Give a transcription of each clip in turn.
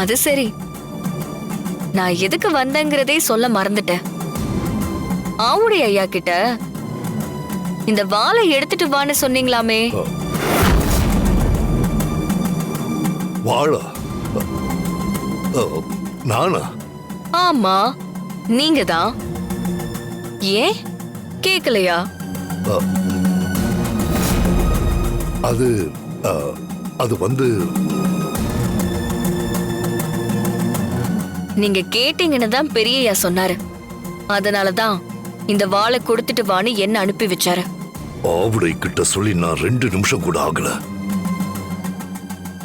அது சரி. நான் எதுக்கு வந்தேங்கிறதே சொல்ல மறந்துட்டேன். ஆவுடி ஐயா கிட்ட இந்த வாளை எடுத்துட்டு வான்னு சொன்னீங்களாமே? வாழா நானா? ஆமா நீங்க தான். ஏன்? கேக்கலையா? அது அது வந்து நீங்க கேட்டீங்கன்னு தான் பெரியய்யா சொன்னாரு. அதனாலதான் இந்த வாளை கொடுத்துட்டு வான்னு என்ன அனுப்பி வச்சாரு. ஆவுடை கிட்ட சொல்லி நான் ரெண்டு நிமிஷம் கூட ஆகல.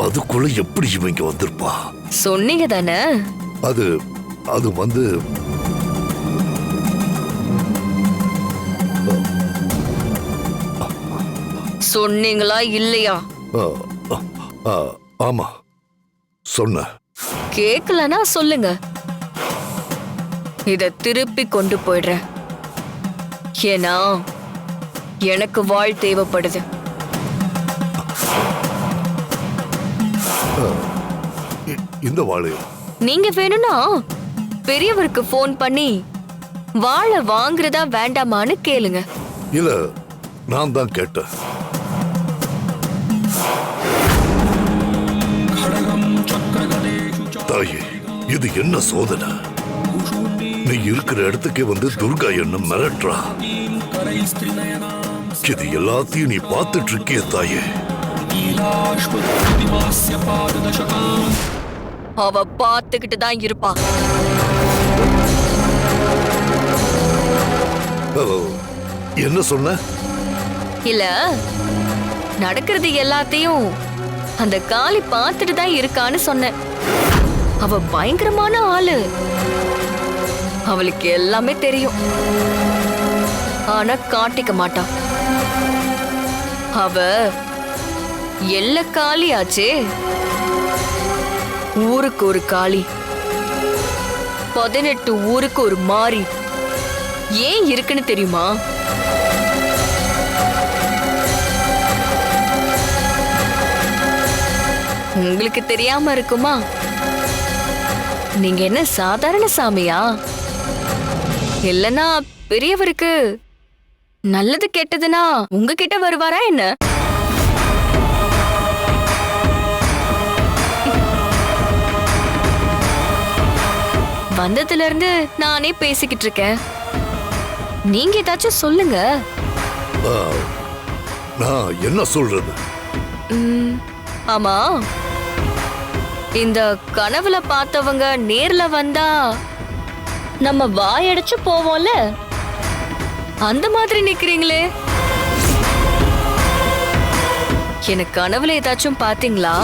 அதுக்குள்ள எப்படி இவங்க வந்திருப்பா? சொன்னீங்க தானே? அது அது வந்து சொன்னீங்களா இல்லையா? ஆமா. சொன்ன கேக்கலனா சொல்லுங்க. இத திருப்பி கொண்டு போயிடுறேன். ஏன்னா எனக்கு வாழ் தேவைப்படுது. இந்த வாழையா நீங்க வேணும்னா பெரியவருக்கு ஃபோன் பண்ணி வாழை வாங்குறதா வேண்டாமான்னு கேளுங்க. இல்ல நான் தான் கேட்டேன். தாயே இது என்ன சோதனை? நீ இருக்கிற இடத்துக்கே வந்து துர்கா என்ன மிரட்டுறா. இது எல்லாத்தையும் நீ பார்த்துட்டு இருக்கிய தாயே. அவ பார்த்துக்கிட்டு தான் இருப்பா. என்ன சொன்ன? இல்ல நடக்கிறது எல்லாத்தையும் அந்த காளி பார்த்துட்டு தான் இருக்கான்னு சொன்னேன். அவ பயங்கரமான ஆளு. அவளுக்கு எல்லாமே தெரியும். ஆனா காட்டிக்க மாட்டா. அவ எல்ல காலியாச்சே ஊருக்கு ஒரு காளி பதினெட்டு ஊருக்கு ஒரு மாறி. ஏன் இருக்குன்னு தெரியுமா? உங்களுக்கு தெரியாம இருக்குமா? நீங்க என்ன சாதாரண சாமியா? இல்லனா பெரியவருக்கு நல்லது கெட்டதுன்னா உங்ககிட்ட வருவாரா என்ன? வந்ததுல இருந்து நானே பேசிக்கிட்டு இருக்கேன் நீங்க ஏதாச்சும் சொல்லுங்க. நான் என்ன சொல்றது? ஆமா. இந்த கனவுல பார்த்தவங்க நேர்ல வந்தா நம்ம வாயடைச்சு போவோம்ல? அந்த மாதிரி நிக்கிறீங்களே. எனக்கு கனவுல ஏதாச்சும் பாத்தீங்களா